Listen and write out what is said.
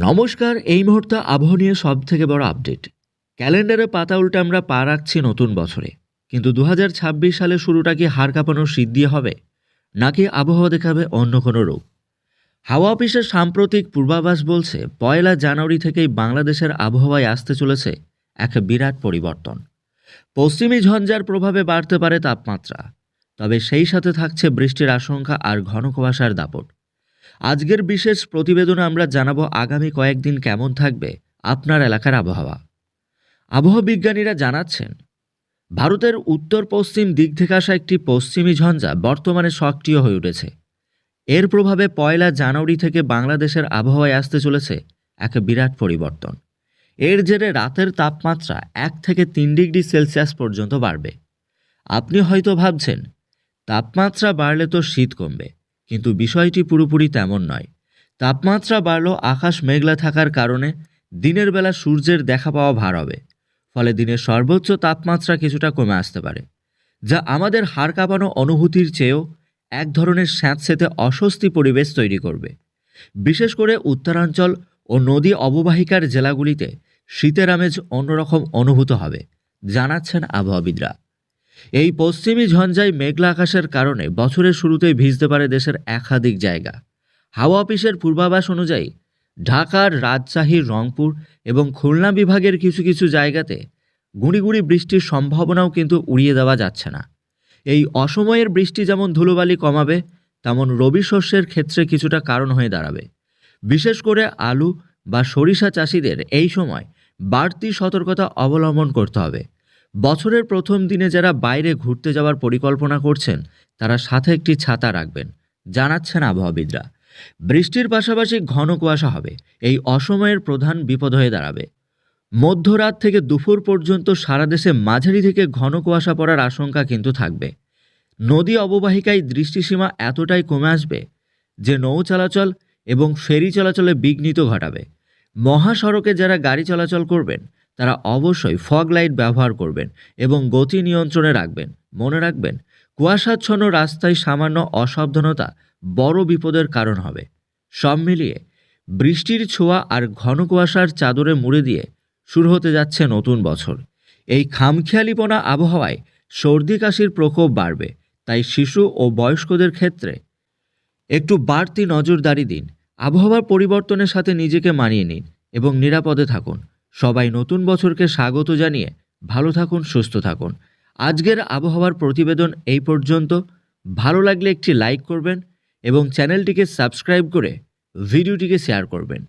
নমস্কার, এই মুহূর্তে আবহাওয়া নিয়ে সব থেকে বড় আপডেট। ক্যালেন্ডারে পাতা উল্টে আমরা পা রাখছি নতুন বছরে। কিন্তু দু হাজার ছাব্বিশ সালে শুরুটা কি হাড় কাঁপানোর শীত দিয়ে হবে? নাকি আবহাওয়া দেখাবে অন্য কোনো রূপ? হাওয়া অফিসের সাম্প্রতিক পূর্বাভাস বলছে, পয়লা জানুয়ারি থেকেই বাংলাদেশের আবহাওয়ায় আসতে চলেছে এক বিরাট পরিবর্তন। পশ্চিমী ঝঞ্ঝার প্রভাবে বাড়তে পারে তাপমাত্রা। তবে সেই সাথে থাকছে বৃষ্টির আশঙ্কা আর ঘন কুয়াশার দাপট। আজকের বিশেষ প্রতিবেদনে আমরা জানাব আগামী কয়েকদিন কেমন থাকবে আপনার এলাকার আবহাওয়া। আবহাওয়া বিজ্ঞানীরা জানাচ্ছেন, ভারতের উত্তর পশ্চিম দিক থেকে আসা একটি পশ্চিমী ঝঞ্ঝা বর্তমানে সক্রিয় হয়ে উঠেছে। এর প্রভাবে পয়লা জানুয়ারি থেকে বাংলাদেশের আবহাওয়ায় আসতে চলেছে এক বিরাট পরিবর্তন। এর জেরে রাতের তাপমাত্রা এক থেকে তিন ডিগ্রি সেলসিয়াস পর্যন্ত বাড়বে। আপনি হয়তো ভাবছেন, তাপমাত্রা বাড়লে তো শীত কমবে। কিন্তু বিষয়টি পুরোপুরি তেমন নয়। তাপমাত্রা বাড়ল, আকাশ মেঘলা থাকার কারণে দিনের বেলা সূর্যের দেখা পাওয়া ভার হবে। ফলে দিনের সর্বোচ্চ তাপমাত্রা কিছুটা কমে আসতে পারে, যা আমাদের হাড় কাঁপানো অনুভূতির চেয়েও এক ধরনের স্যাঁতসেতে অস্বস্তি পরিবেশ তৈরি করবে। বিশেষ করে উত্তরাঞ্চল ও নদী অববাহিকার জেলাগুলিতে শীতের আমেজ অন্যরকম অনুভূত হবে, জানাচ্ছেন আবহাওয়াবিদরা। এই পশ্চিমী ঝঞ্ঝায় মেঘলা আকাশের কারণে বছরের শুরুতেই ভিজতে পারে দেশের একাধিক জায়গা। হাওয়া অফিসের পূর্বাভাস অনুযায়ী, ঢাকার রাজশাহী, রংপুর এবং খুলনা বিভাগের কিছু কিছু জায়গাতে গুঁড়ি বৃষ্টির সম্ভাবনাও কিন্তু উড়িয়ে দেওয়া যাচ্ছে না। এই অসময়ের বৃষ্টি যেমন ধুলোবালি কমাবে, তেমন রবি শস্যের ক্ষেত্রে কিছুটা কারণ হয়ে দাঁড়াবে। বিশেষ করে আলু বা সরিষা চাষিদের এই সময় বাড়তি সতর্কতা অবলম্বন করতে হবে। বছরের প্রথম দিনে যারা বাইরে ঘুরতে যাওয়ার পরিকল্পনা করছেন, তারা সাথে একটি ছাতা রাখবেন, জানাচ্ছেন আবহাওয়াবিদরা। বৃষ্টির পাশাপাশি ঘন কুয়াশা হবে, এই অসময়ের প্রধান বিপদ হয়ে দাঁড়াবে। মধ্যরাত থেকে দুপুর পর্যন্ত সারা দেশে মাঝারি থেকে ঘন কুয়াশা পড়ার আশঙ্কা কিন্তু থাকবে। নদী অববাহিকায় দৃষ্টিসীমা এতটাই কমে আসবে যে নৌ চলাচল এবং ফেরি চলাচলে বিঘ্নিত ঘটাবে। মহাসড়কে যারা গাড়ি চলাচল করবেন তারা অবশ্যই ফগ লাইট ব্যবহার করবেন এবং গতি নিয়ন্ত্রণে রাখবেন। মনে রাখবেন, কুয়াশাচ্ছন্ন রাস্তায় সামান্য অসাবধানতা বড় বিপদের কারণ হবে। সব মিলিয়ে বৃষ্টির ছোঁয়া আর ঘন কুয়াশার চাদরে মুড়ে দিয়ে শুরু হতে যাচ্ছে নতুন বছর। এই খামখেয়ালিপনা আবহাওয়ায় সর্দি কাশির প্রকোপ বাড়বে, তাই শিশু ও বয়স্কদের ক্ষেত্রে একটু বাড়তি নজরদারি দিন। আবহাওয়ার পরিবর্তনের সাথে নিজেকে মানিয়ে নিন এবং নিরাপদে থাকুন। সবাই নতুন বছরকে স্বাগত জানিয়ে ভালো থাকুন, সুস্থ থাকুন। আজকের আবহাওয়ার প্রতিবেদন এই পর্যন্ত। ভালো লাগলে একটি লাইক করবেন এবং চ্যানেলটিকে সাবস্ক্রাইব করে ভিডিওটিকে শেয়ার করবেন।